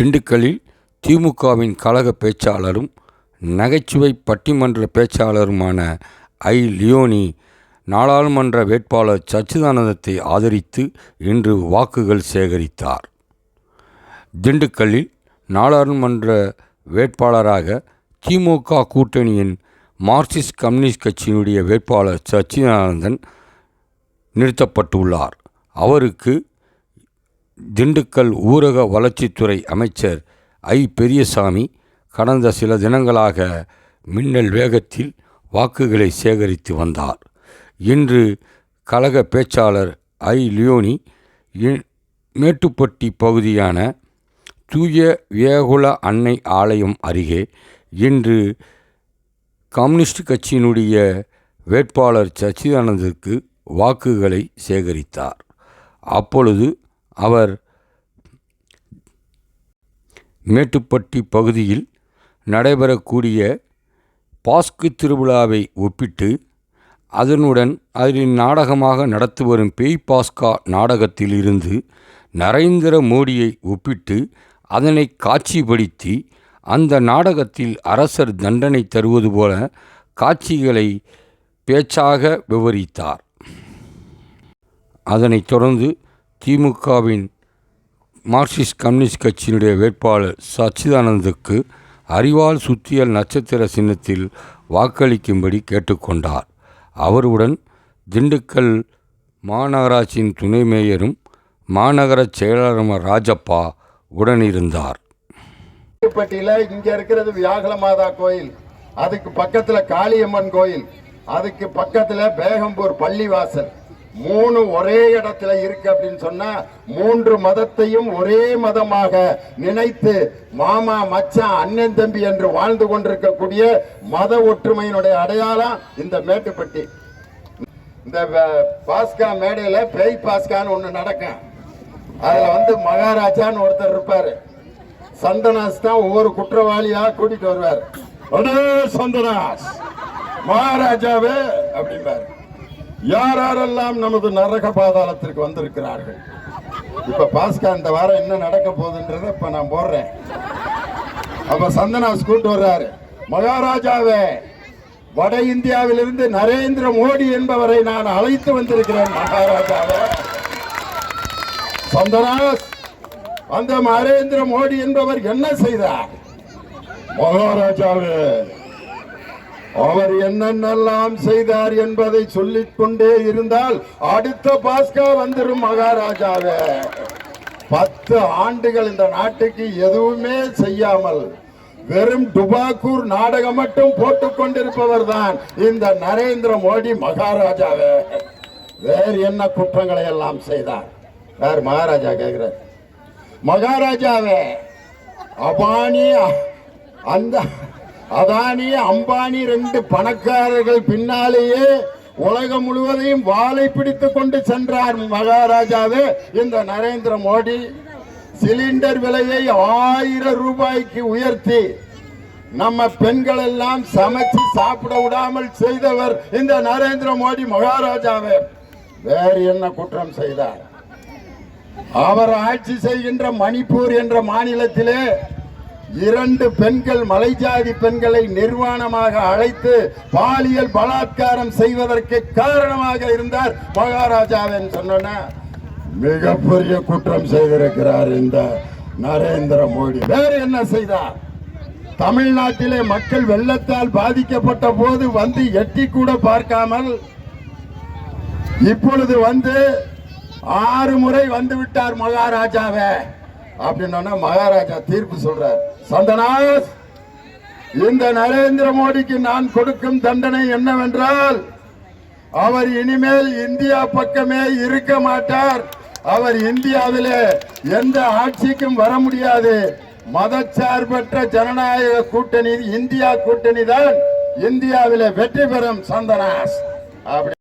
திண்டுக்கல்லில் திமுகவின் கழக பேச்சாளரும் நகைச்சுவை பட்டிமன்ற பேச்சாளருமான ஐ. லியோனி நாடாளுமன்ற வேட்பாளர் சச்சிதானந்தத்தை ஆதரித்து இன்று வாக்குகள் சேகரித்தார். திண்டுக்கல்லில் நாடாளுமன்ற வேட்பாளராக திமுக கூட்டணியின் மார்க்சிஸ்ட் கம்யூனிஸ்ட் கட்சியினுடைய வேட்பாளர் சச்சிதானந்தன் நிறுத்தப்பட்டுள்ளார். அவருக்கு திண்டுக்கல் ஊரக வளர்ச்சித்துறை அமைச்சர் ஐ. பெரியசாமி கடந்த சில தினங்களாக மின்னல் வேகத்தில் வாக்குகளை சேகரித்து வந்தார். இன்று கழக பேச்சாளர் ஐ. லியோனி மேட்டுப்பட்டி பகுதியான தூய வேகுல அன்னை ஆலயம் அருகே இன்று கம்யூனிஸ்ட் கட்சியினுடைய வேட்பாளர் சச்சிதானந்திற்கு வாக்குகளை சேகரித்தார். அப்பொழுது அவர் மேட்டுப்பட்டி பகுதியில் நடைபெறக்கூடிய பாஸ்கு திருவிழாவை ஒப்பிட்டு அதனுடன் அதில் நாடகமாக நடத்தி வரும் பேய் பாஸ்கா நாடகத்தில் இருந்து நரேந்திர மோடியை ஒப்பிட்டு அதனை காட்சிப்படுத்தி அந்த நாடகத்தில் அரசர் தண்டனை தருவது போல காட்சிகளை பேச்சாக விவரித்தார். அதனைத் தொடர்ந்து திமுகவின் மார்க்சிஸ்ட் கம்யூனிஸ்ட் கட்சியினுடைய வேட்பாளர் சச்சிதானந்துக்கு அறிவால் சுத்தியல் நட்சத்திர சின்னத்தில் வாக்களிக்கும்படி கேட்டுக்கொண்டார். அவருடன் திண்டுக்கல் மாநகராட்சியின் துணை மேயரும் மாநகர செயலாளருமான ராஜப்பா உடனிருந்தார். பட்டியில இங்க இருக்கிறது வியாகல மாதா கோயில். அதுக்கு பக்கத்துல காளியம்மன் கோயில். அதுக்கு பக்கத்துல பேகம்பூர் பள்ளிவாசல். மூணு ஒரே இடத்துல இருக்கு அப்படின்னு சொன்னா மூன்று மதத்தையும் ஒரே மதமாக நினைத்து மாமா மச்சான் அண்ணன் தம்பி என்று வாழ்ந்து கொண்டிருக்கக்கூடிய மத ஒற்றுமையினுடைய அடையாளம் இந்த மேட்டுப்பட்டி. இந்த பாஸ்கா மேடையில பேய் பாஸ்கான்னு ஒண்ணு நடக்கும். அதுல வந்து மகாராஜான்னு ஒருத்தர் இருப்பாரு. சந்தனாஸ் தான் ஒவ்வொரு குற்றவாளியா கூட்டிட்டு வருவார். சந்தனாஸ்! மகாராஜாவே! அப்படிம்பாரு. யார் யாரெல்லாம் நமது நரக பாதாளத்திற்கு வந்திருக்கிறார்கள்? இப்ப பாஸ்கா இந்த வாரம் என்ன நடக்க போகுதுன்றத இப்ப நான் போடுறேன். அப்ப சந்தனாஸ் கூட்டு வர்றாரு. மகாராஜாவே வட இந்தியாவிலிருந்து நரேந்திர மோடி என்பவரை நான் அழைத்து வந்திருக்கிறேன் மகாராஜாவே. சந்தனாஸ் அந்த நரேந்திர மோடி என்பவர் என்ன செய்தார்? மகாராஜாவே அவர் என்னென்னலாம் செய்தார் என்பதை சொல்லிக் கொண்டே இருந்தால் அடுத்த பாஸ்கா வந்துடும் மகாராஜாவே பத்து ஆண்டுகள் இந்த நாட்டுக்கு எதுவுமே செய்யாமல் வெறும் டுபாக்கூர் நாடகம் மட்டும் போட்டுக் கொண்டிருப்பவர் தான் இந்த நரேந்திர மோடி மகாராஜாவே வேறு என்ன குற்றங்களை எல்லாம் செய்தார்? வேறு மகாராஜா கேட்கிறார். மகாராஜாவே அபானி அந்த அதானி அம்பானி ரெண்டு பணக்காரர்கள் பின்னாலேயே உலகம் முழுவதையும் வாளை பிடித்துக் கொண்டு சென்றார் மகாராஜாவே. இந்த நரேந்திர மோடி சிலிண்டர் விலையை ஆயிரம் ரூபாய்க்கு உயர்த்தி நம்ம பெண்கள் எல்லாம் சமைச்சு சாப்பிட விடாமல் செய்தவர் இந்த நரேந்திர மோடி மகாராஜாவே. வேறு என்ன குற்றம் செய்தார்? அவர் ஆட்சி செய்கின்ற மணிப்பூர் என்ற மாநிலத்திலே இரண்டு பெண்கள் மலைஜாதி பெண்களை நிர்வாணமாக அழைத்து பாலியல் பலாத்காரம் செய்வதற்கு காரணமாக இருந்தார் மகாராஜாவின் சொன்ன மிகப்பெரிய குற்றம் செய்திருக்கிறார் இந்த நரேந்திர மோடி. வேறு என்ன செய்தார்? தமிழ்நாட்டிலே மக்கள் வெள்ளத்தால் பாதிக்கப்பட்ட போது வந்து எட்டி கூட பார்க்காமல் இப்பொழுது வந்து ஆறு முறை வந்து விட்டார் மகாராஜாவே. அப்படின்னா மகாராஜா தீர்ப்பு சொல்றார். சந்தனாஸ் இந்த நரேந்திர மோடிக்கு நான் கொடுக்கும் தண்டனை என்னவென்றால் அவர் இனிமேல் இந்தியா பக்கமே இருக்க மாட்டார். அவர் இந்தியாவிலே எந்த ஆட்சிக்கும் வர முடியாது. மதச்சார்பற்ற ஜனநாயக கூட்டணி இந்தியா கூட்டணி தான் இந்தியாவிலே வெற்றி பெறும் சந்தனாஸ். அப்படி